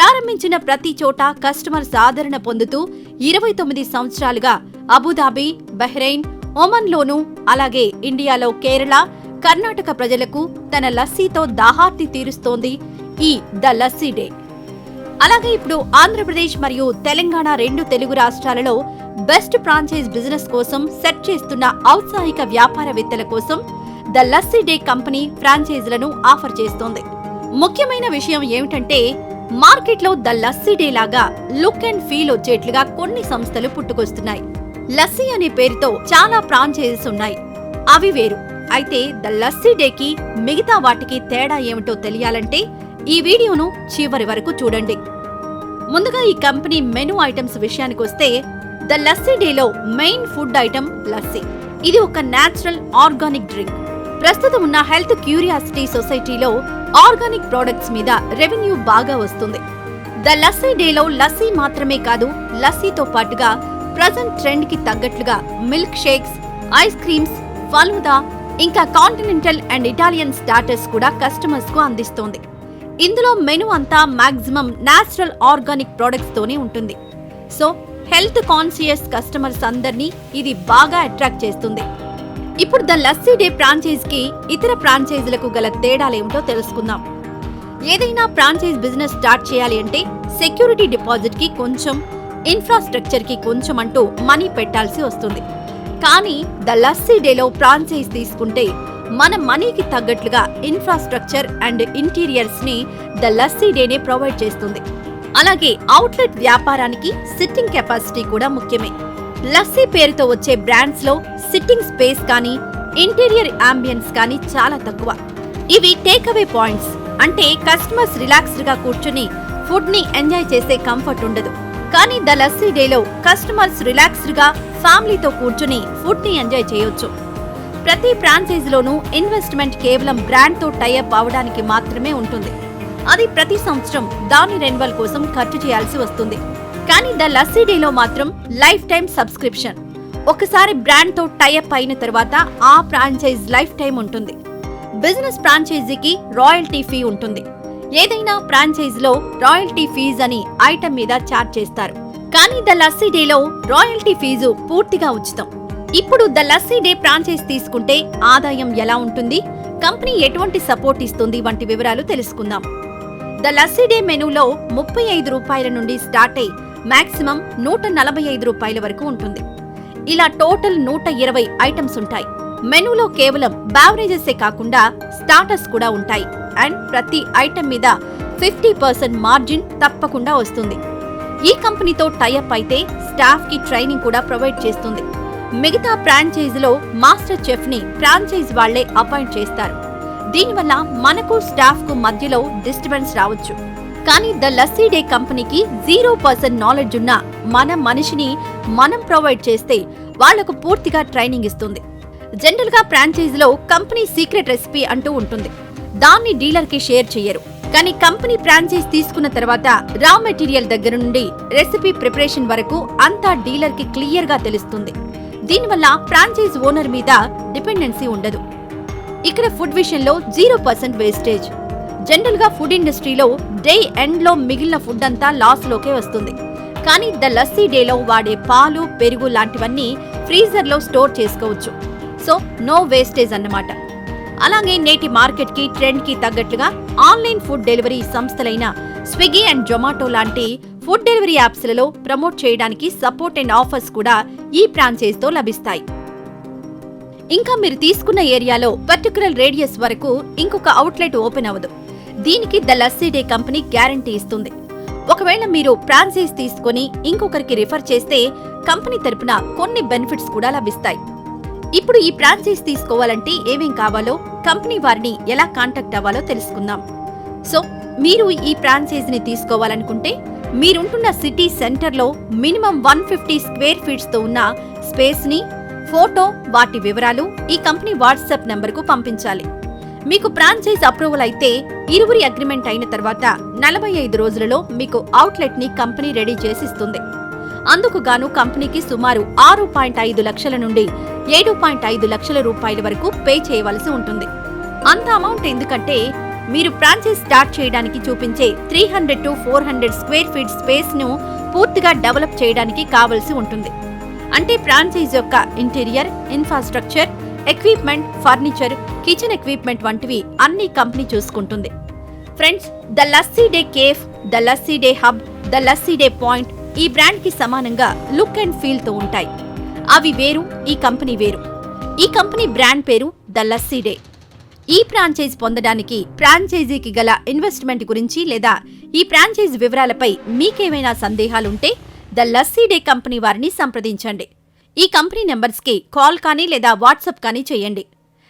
ప్రారంభించిన ప్రతి చోట కస్టమర్ ఆదరణ పొందుతూ ఇరవై తొమ్మిది సంవత్సరాలుగా అబుదాబి బహ్రెయిన్ ఒమన్లోనూ అలాగే ఇండియాలో కేరళ కర్ణాటక ప్రజలకు తన లస్సీతో దాహార్తి తీరుస్తోంది ఈ ద లస్సీ డే. అలాగే ఇప్పుడు ఆంధ్రప్రదేశ్ మరియు తెలంగాణ రెండు తెలుగు రాష్ట్రాలలో బెస్ట్ ఫ్రాంచైజ్ బిజినెస్ కోసం సెట్ చేస్తున్న ఔత్సాహిక వ్యాపారవేత్తల కోసం ద లస్సీ డే కంపెనీ ఫ్రాంచైజీలను ఆఫర్ చేస్తోంది. ముఖ్యమైన విషయం ఏమిటంటే మార్కెట్లో ద లస్సీ డే లాగా లుక్ అండ్ ఫీల్ వచ్చేట్లుగా కొన్ని సంస్థలు పుట్టుకొస్తున్నాయి. లస్సీ అనే పేరుతో చాలా ఫ్రాంచైజీస్ ఉన్నాయి. అవి వేరు. అయితే ద లస్సీ డేకి మిగతా వాటికి తేడా ఏమిటో తెలియాలంటే ఈ వీడియోను చివరి వరకు చూడండి. ముందుగా ఈ కంపెనీ మెనూ ఐటమ్స్ విషయానికి వస్తే ద లస్సీ డేలో మెయిన్ ఫుడ్ ఐటమ్ లస్సీ. ఇది ఒక నేచురల్ ఆర్గానిక్ డ్రింక్. ప్రస్తుతం ఉన్న హెల్త్ క్యూరియాసిటీ సొసైటీలో ఆర్గానిక్ ప్రొడక్ట్స్ మీద రెవెన్యూ బాగా వస్తుంది. ద లస్సీ డేలో లస్సీ మాత్రమే కాదు లస్సీతో పాటుగా ప్రజెంట్ ట్రెండ్కి తగ్గట్లుగా milk shakes ice creams falooda ఇంకా కాంటినెంటల్ అండ్ ఇటాలియన్ స్టార్టర్స్ కూడా కస్టమర్స్కు అందిస్తోంది. ఇందులో మెను అంతా మాక్సిమం న్యాచురల్ ఆర్గానిక్ ప్రోడక్ట్స్ తోనే ఉంటుంది. సో హెల్త్ కాన్షియస్ కస్టమర్స్ అందరినీ ఇది బాగా అట్రాక్ట్ చేస్తుంది. ఇప్పుడు ద లస్సీ డే ఫ్రాంచైజ్కి ఇతర ఫ్రాంచైజీలకు గల తేడాలేమిటో తెలుసుకుందాం. ఏదైనా ఫ్రాంచైజ్ బిజినెస్ స్టార్ట్ చేయాలి అంటే సెక్యూరిటీ డిపాజిట్కి కొంచెం ఇన్ఫ్రాస్ట్రక్చర్కి కొంచెం అంటూ మనీ పెట్టాల్సి వస్తుంది. కానీ ద లస్సీ డేలో ఫ్రాంచైజ్ తీసుకుంటే మన మనీకి తగ్గట్లుగా ఇన్ఫ్రాస్ట్రక్చర్ అండ్ ఇంటీరియర్స్ని ద లస్సీ డేనే ప్రొవైడ్ చేస్తుంది. అలాగే అవుట్లెట్ వ్యాపారానికి సిట్టింగ్ కెపాసిటీ కూడా ముఖ్యమే. లస్సీ పేరుతో వచ్చే బ్రాండ్స్లో సిట్టింగ్ స్పేస్ కానీ ఇంటీరియర్ అంబియన్స్ కానీ చాలా తక్కువ. ఇవి టేక్అవే పాయింట్స్ అంటే కస్టమర్స్ రిలాక్స్డ్గా కూర్చుని ఫుడ్ని ఎంజాయ్ చేసే కంఫర్ట్ ఉండదు. కానీ ద లస్సీ డేలో కస్టమర్స్ రిలాక్స్డ్గా ఫ్యామిలీతో కూర్చుని ఫుడ్ని ఎంజాయ్ చేయొచ్చు. ప్రతి ఫ్రాంచైజీలోనూ ఇన్వెస్ట్మెంట్ కేవలం బ్రాండ్తో టైఅప్ అవడానికి మాత్రమే ఉంటుంది. అది ప్రతి సంవత్సరం దాని రెన్యువల్ కోసం ఖర్చు చేయాల్సి వస్తుంది. కానీ ద లస్సీ డేలో మాత్రం లైఫ్ టైం సబ్స్క్రిప్షన్. ఒకసారి బ్రాండ్తో టైఅప్ అయిన తర్వాత ఆ ఫ్రాంచైజ్ లైఫ్ టైం ఉంటుంది. బిజినెస్ ఫ్రాంచైజీకి రాయల్టీ ఫీ ఉంటుంది. ఏదైనా ఫ్రాంచైజీలో రాయల్టీ ఫీజ్ అని ఐటమ్ మీద చార్జ్ చేస్తారు. కానీ ద లస్సీ డేలో రాయల్టీ ఫీజు పూర్తిగా ఉచితం. ఇప్పుడు ద లస్సీ డే ఫ్రాంచైజ్ తీసుకుంటే ఆదాయం ఎలా ఉంటుంది? కంపెనీ ఎటువంటి సపోర్ట్ ఇస్తుంది? వంటి వివరాలు తెలుసుకుందాం. ద లస్సీ డే మెనూలో ముప్పై ఐదు రూపాయల నుండి స్టార్ట్ అయి మాక్సిమం నూట నలభై ఐదు రూపాయల వరకు ఉంటుంది. ఇలా టోటల్ నూట ఇరవై ఐటమ్స్ ఉంటాయి. మెనూలో కేవలం బ్యావరేజెసే కాకుండా స్టార్టర్స్ కూడా ఉంటాయి. అండ్ ప్రతి ఐటమ్ మీద ఫిఫ్టీ పర్సెంట్ మార్జిన్ తప్పకుండా వస్తుంది. ఈ కంపెనీతో టైఅప్ అయితే స్టాఫ్కి ట్రైనింగ్ కూడా ప్రొవైడ్ చేస్తుంది. మిగతా ఫ్రాంచైజీలో మాస్టర్ చెఫ్ని ఫ్రాంచైజ్ వాళ్ళే అపాయింట్ చేస్తారు. దీనివల్ల మనకు స్టాఫ్కు మధ్యలో డిస్టర్బెన్స్ రావచ్చు. కానీ ద లస్సీ డే కంపెనీకి జీరో పర్సెంట్ నాలెడ్జ్ ఉన్న మన మనిషిని మనం ప్రొవైడ్ చేస్తే వాళ్ళకు పూర్తిగా ట్రైనింగ్ ఇస్తుంది. జనరల్గా ఫ్రాంచైజీలో కంపెనీ సీక్రెట్ రెసిపీ అంటూ ఉంటుంది. దాన్ని డీలర్కి షేర్ చేయరు కానీ కంపెనీ ఫ్రాంచైజ్ తీసుకున్న తర్వాత రా మెటీరియల్ దగ్గర నుండి రెసిపీ ప్రిపరేషన్ వరకు అంతా డీలర్కి క్లియర్గా తెలుస్తుంది. దీనివల్ల ఫ్రాంచైజ్ ఓనర్ మీద డిపెండెన్సీ ఉండదు. ఇక్కడ ఫుడ్ విషయంలో జీరో పర్సెంట్ వేస్టేజ్. జనరల్గా ఫుడ్ ఇండస్ట్రీలో డే ఎండ్లో మిగిలిన ఫుడ్ అంతా లాస్ లోకే వస్తుంది. కానీ ద లస్సీ డేలో వాడే పాలు పెరుగు లాంటివన్నీ ఫ్రీజర్లో స్టోర్ చేసుకోవచ్చు. సో నో వేస్టేజ్ అన్నమాట. అలాగే నేటి మార్కెట్కి ట్రెండ్కి తగ్గట్లుగా ఆన్లైన్ ఫుడ్ డెలివరీ సంస్థలైన స్విగ్గీ అండ్ జొమాటో లాంటి ఫుడ్ డెలివరీ యాప్స్లలో ప్రమోట్ చేయడానికి సపోర్ట్ అండ్ ఆఫర్స్ కూడా ఈ ఫ్రాంచైజ్తో లభిస్తాయి. ఇంకా మీరు తీసుకున్న ఏరియాలో పర్టికులర్ రేడియస్ వరకు ఇంకొక అవుట్లెట్ ఓపెన్ అవ్వదు. దీనికి the Lassi Day company guarantee ఇస్తుంది. ఒకవేళ మీరు ఫ్రాంచైజ్ తీసుకొని ఇంకొకరికి రిఫర్ చేస్తే కంపెనీ తరపున కొన్ని బెనిఫిట్స్ కూడా లభిస్తాయి. ఇప్పుడు ఈ ఫ్రాంచైజ్ తీసుకోవాలంటే ఏమేం కావాలో కంపెనీ వారిని ఎలా కాంటాక్ట్ అవ్వాలో తెలుసుకుందాం. సో మీరు ఈ ఫ్రాంచైజీని తీసుకోవాలనుకుంటే మీరుంటున్న సిటీ సెంటర్లో మినిమం వన్ ఫిఫ్టీ స్క్వేర్ ఫీట్స్తో ఉన్న స్పేస్ని ఫోటో వాటి వివరాలు ఈ కంపెనీ వాట్సాప్ నంబర్కు పంపించాలి. మీకు ఫ్రాంచైజ్ అప్రూవల్ అయితే ఇరువురి అగ్రిమెంట్ అయిన తర్వాత నలభై ఐదు రోజులలో మీకు అవుట్లెట్ని కంపెనీ రెడీ చేసిస్తుంది. అందుకు గాను కంపెనీకి సుమారు ఆరు పాయింట్ ఐదు లక్షల నుండి ఏడు పాయింట్ ఐదు లక్షల రూపాయల వరకు పే చేయవలసి ఉంటుంది. అంత అమౌంట్ ఎందుకంటే మీరు ఫ్రాంచైజ్ స్టార్ట్ చేయడానికి చూపించే three hundred to four hundred square feet స్పేస్ను పూర్తిగా డెవలప్ చేయడానికి కావలసి ఉంటుంది. అంటే ఫ్రాంచైజ్ యొక్క interior infrastructure equipment furniture kitchen equipment వంటివి అన్ని కంపెనీ చూసుకుంటుంది. Friends the Lassi Day cafe the Lassi Day hub the Lassi Day point ఈ బ్రాండ్కి సమానంగా లుక్ అండ్ ఫీల్తో ఉంటాయి. అవి వేరు ఈ కంపెనీ వేరు. ఈ కంపెనీ బ్రాండ్ పేరు ద లస్సీ డే. ఈ ఫ్రాంచైజ్ పొందడానికి ఫ్రాంచైజీకి గల ఇన్వెస్ట్మెంట్ గురించి లేదా ఈ ఫ్రాంచైజ్ వివరాలపై మీకేమైనా సందేహాలుంటే ద లస్సీ డే కంపెనీ వారిని సంప్రదించండి. ఈ కంపెనీ నెంబర్స్కి కాల్ కానీ లేదా వాట్సాప్ కానీ చేయండి.